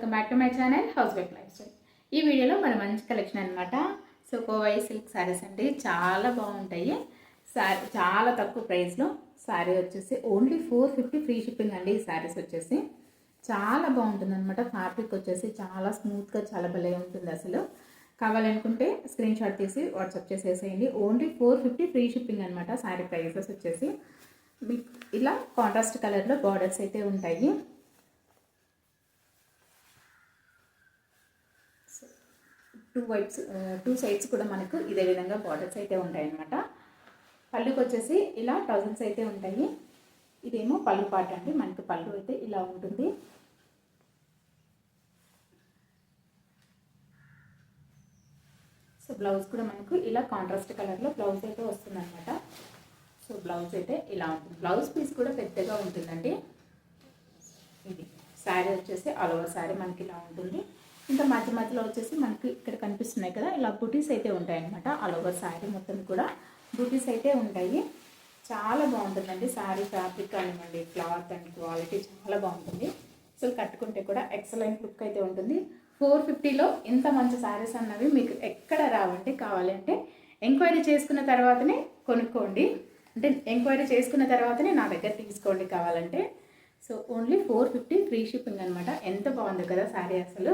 Welcome back to my channel housewife lifestyle ఈ వీడియోలో మన మంచి కలెక్షన్ అనమాట సో కోవై సిల్క్ శారీస్ అండి. చాలా బాగుంటాయి. శారీ చాలా తక్కువ ప్రైస్లో శారీ వచ్చేసి only four fifty free shipping అండి ఈ శారీస్ వచ్చేసి. చాలా బాగుంటుంది అనమాట ఫ్యాబ్రిక్ వచ్చేసి చాలా స్మూత్గా చాలా భలే ఉంటుంది అసలు. కావాలనుకుంటే స్క్రీన్ షాట్ తీసి వాట్సాప్ చేసేసేయండి. Only four fifty free shipping అనమాట శారీ ప్రైసెస్ వచ్చేసి. ఇలా కాంట్రాస్ట్ కలర్లో బార్డర్స్ అయితే ఉంటాయి. టూ వైప్స్ టూ సైడ్స్ కూడా మనకు ఇదే విధంగా బార్డర్స్ అయితే ఉంటాయన్నమాట. పళ్ళుకి వచ్చేసి ఇలా టజన్స్ అయితే ఉంటాయి. ఇదేమో పళ్ళు పాట అండి. మనకి పళ్ళు అయితే ఇలా ఉంటుంది. సో బ్లౌజ్ కూడా మనకు ఇలా కాంట్రాస్ట్ కలర్లో బ్లౌజ్ అయితే వస్తుందన్నమాట. సో బ్లౌజ్ అయితే ఇలా ఉంటుంది. బ్లౌజ్ పీస్ కూడా పెద్దగా ఉంటుందండి. ఇది శారీ వచ్చేసి ఆల్ ఓవర్ శారీ మనకి ఇలా ఉంటుంది. ఇంకా మధ్య మధ్యలో వచ్చేసి మనకి ఇక్కడ కనిపిస్తున్నాయి కదా ఇలా బుటీస్ అయితే ఉంటాయన్నమాట. ఆల్ ఓవర్ శారీ మొత్తం కూడా బుటీస్ అయితే ఉంటాయి. చాలా బాగుంటుందండి శారీ ఫ్యాబ్రిక్ కానివ్వండి క్లాత్ అండ్ క్వాలిటీ చాలా బాగుంటుంది. అసలు కట్టుకుంటే కూడా ఎక్సలెంట్ లుక్ అయితే ఉంటుంది. ఫోర్ ఫిఫ్టీలో ఇంత మంచి శారీస్ అన్నవి మీకు ఎక్కడ రావండి కావాలంటే ఎంక్వైరీ చేసుకున్న తర్వాతనే కొనుక్కోండి. అంటే ఎంక్వైరీ చేసుకున్న తర్వాతనే నా దగ్గర తీసుకోండి కావాలంటే. So only four fifty free shipping అనమాట ఎంత బాగుంది కదా శారీ అసలు.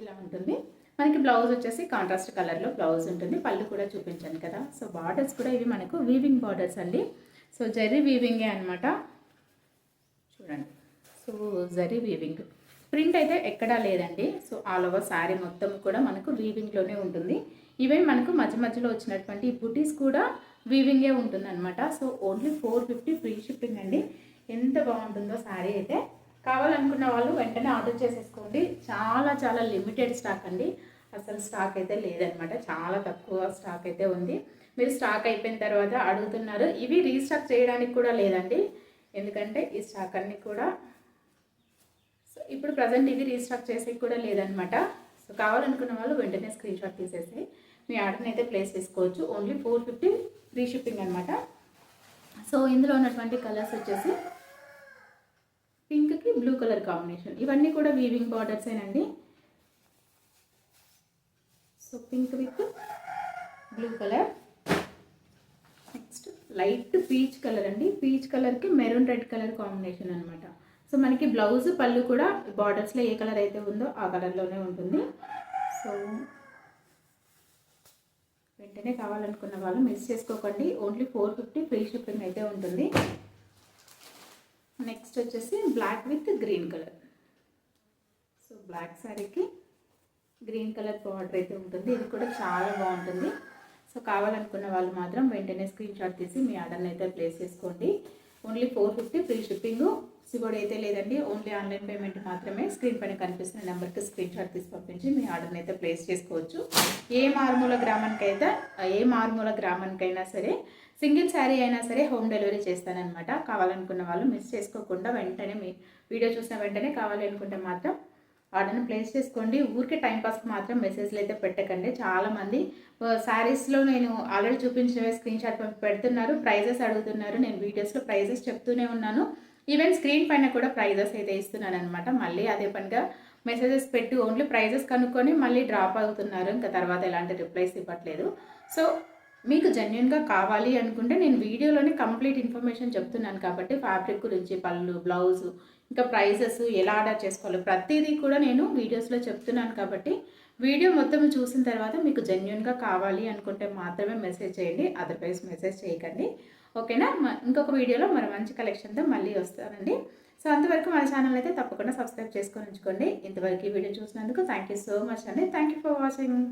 ఇలా ఉంటుంది. మనకి బ్లౌజ్ వచ్చేసి కాంట్రాస్ట్ కలర్లో బ్లౌజ్ ఉంటుంది. పళ్ళు కూడా చూపించాను కదా. సో బార్డర్స్ కూడా ఇవి మనకు వీవింగ్ బార్డర్స్ అండి. సో జరీ వీవింగే అనమాట చూడండి. సో జరీ వీవింగ్ ప్రింట్ అయితే ఎక్కడా లేదండి. సో ఆల్ ఓవర్ శారీ మొత్తం కూడా మనకు వీవింగ్లోనే ఉంటుంది. ఈవెన్ మనకు మధ్య మధ్యలో వచ్చినటువంటి ఈ బుటీస్ కూడా వీవింగే ఉంటుందన్నమాట. So only four fifty free shipping అండి. ఎంత బాగుంటుందో శారీ అయితే. కావాలనుకున్న వాళ్ళు వెంటనే ఆర్డర్ చేసేసుకోండి. చాలా చాలా లిమిటెడ్ స్టాక్ అండి. అసలు స్టాక్ అయితే లేదనమాట. చాలా తక్కువ స్టాక్ అయితే ఉంది. మీరు స్టాక్ అయిపోయిన తర్వాత అడుగుతున్నారు. ఇవి రీస్టాక్ చేయడానికి కూడా లేదండి. ఎందుకంటే ఈ స్టాక్ అన్నీ కూడా సో ఇప్పుడు ప్రజెంట్ ఇది రీస్టాక్ చేసేకి కూడా లేదనమాట. సో కావాలనుకున్న వాళ్ళు వెంటనే స్క్రీన్ షాట్ తీసేసి మీ ఆర్డర్ని అయితే ప్లేస్ చేసుకోవచ్చు. Only four fifty free shipping అనమాట. సో ఇందులో ఉన్నటువంటి కలర్స్ వచ్చేసి పింక్కి బ్లూ కలర్ కాంబినేషన్. ఇవన్నీ కూడా weaving బార్డర్సేనండి so pink with blue colour. Next light peach colour అండి. పీచ్ కలర్కి మెరూన్ రెడ్ కలర్ కాంబినేషన్ అనమాట సో మనకి బ్లౌజ్ పళ్ళు కూడా బార్డర్స్లో ఏ కలర్ అయితే ఉందో ఆ కలర్లోనే ఉంటుంది. సో వెంటనే కావాలనుకున్న వాళ్ళు మిస్ చేసుకోకండి. Only four fifty free shipping అయితే ఉంటుంది. నెక్స్ట్ వచ్చేసి black with green colour so black శారీకి గ్రీన్ కలర్ బార్డర్ అయితే ఉంటుంది. ఇది కూడా చాలా బాగుంటుంది. సో కావాలనుకున్న వాళ్ళు మాత్రం వెంటనే స్క్రీన్ షాట్ తీసి మీ ఆర్డర్ని అయితే ప్లేస్ చేసుకోండి. Only four fifty free shipping. సిబోర్డ్ అయితే లేదండి. ఓన్లీ ఆన్లైన్ పేమెంట్ మాత్రమే. స్క్రీన్ పైన కనిపిస్తున్న నెంబర్కి స్క్రీన్ షాట్ తీసి పంపించి మీ ఆర్డర్ని అయితే ప్లేస్ చేసుకోవచ్చు. ఏ మారుమూల గ్రామానికైతే ఏ మారుమూల గ్రామానికైనా సరే సింగిల్ శారీ అయినా సరే హోమ్ డెలివరీ చేస్తానన్నమాట. కావాలనుకున్న వాళ్ళు మిస్ చేసుకోకుండా వెంటనే మీ వీడియో చూసిన వెంటనే కావాలి అనుకుంటే మాత్రం వాటిని ప్లేస్ చేసుకోండి. ఊరికే టైంపాస్కి మాత్రం మెసేజ్లు అయితే పెట్టకండి. చాలామంది శారీస్లో నేను ఆల్రెడీ చూపించిన స్క్రీన్ షాట్ పెడుతున్నారు. ప్రైజెస్ అడుగుతున్నారు. నేను వీడియోస్లో ప్రైజెస్ చెప్తూనే ఉన్నాను. ఈవెన్ స్క్రీన్ పైన కూడా ప్రైజెస్ అయితే ఇస్తున్నాను అనమాట మళ్ళీ అదే పనిగా మెసేజెస్ పెట్టి ఓన్లీ ప్రైజెస్ కనుక్కొని మళ్ళీ డ్రాప్ అవుతున్నారు. ఇంకా తర్వాత ఎలాంటి రిప్లైస్ ఇవ్వట్లేదు. సో మీకు జెన్యున్గా కావాలి అనుకుంటే నేను వీడియోలోనే కంప్లీట్ ఇన్ఫర్మేషన్ చెప్తున్నాను కాబట్టి ఫ్యాబ్రిక్ గురించి పళ్ళు బ్లౌజు ఇంకా ప్రైజెస్ ఎలా ఆర్డర్ చేసుకోవాలి ప్రతిదీ కూడా నేను వీడియోస్లో చెప్తున్నాను కాబట్టి వీడియో మొత్తం చూసిన తర్వాత మీకు జెన్యున్గా కావాలి అనుకుంటే మాత్రమే మెసేజ్ చేయండి అదర్వైజ్ మెసేజ్ చేయకండి. ఓకేనా ఇంకొక వీడియోలో మరి మంచి కలెక్షన్తో మళ్ళీ వస్తానండి. సో అంతవరకు మన ఛానల్ అయితే తప్పకుండా సబ్స్క్రైబ్ చేసుకొని ఉంచుకోండి. ఇంతవరకు ఈ వీడియో చూసినందుకు థ్యాంక్ యూ సో మచ్ అండి. Thank you for watching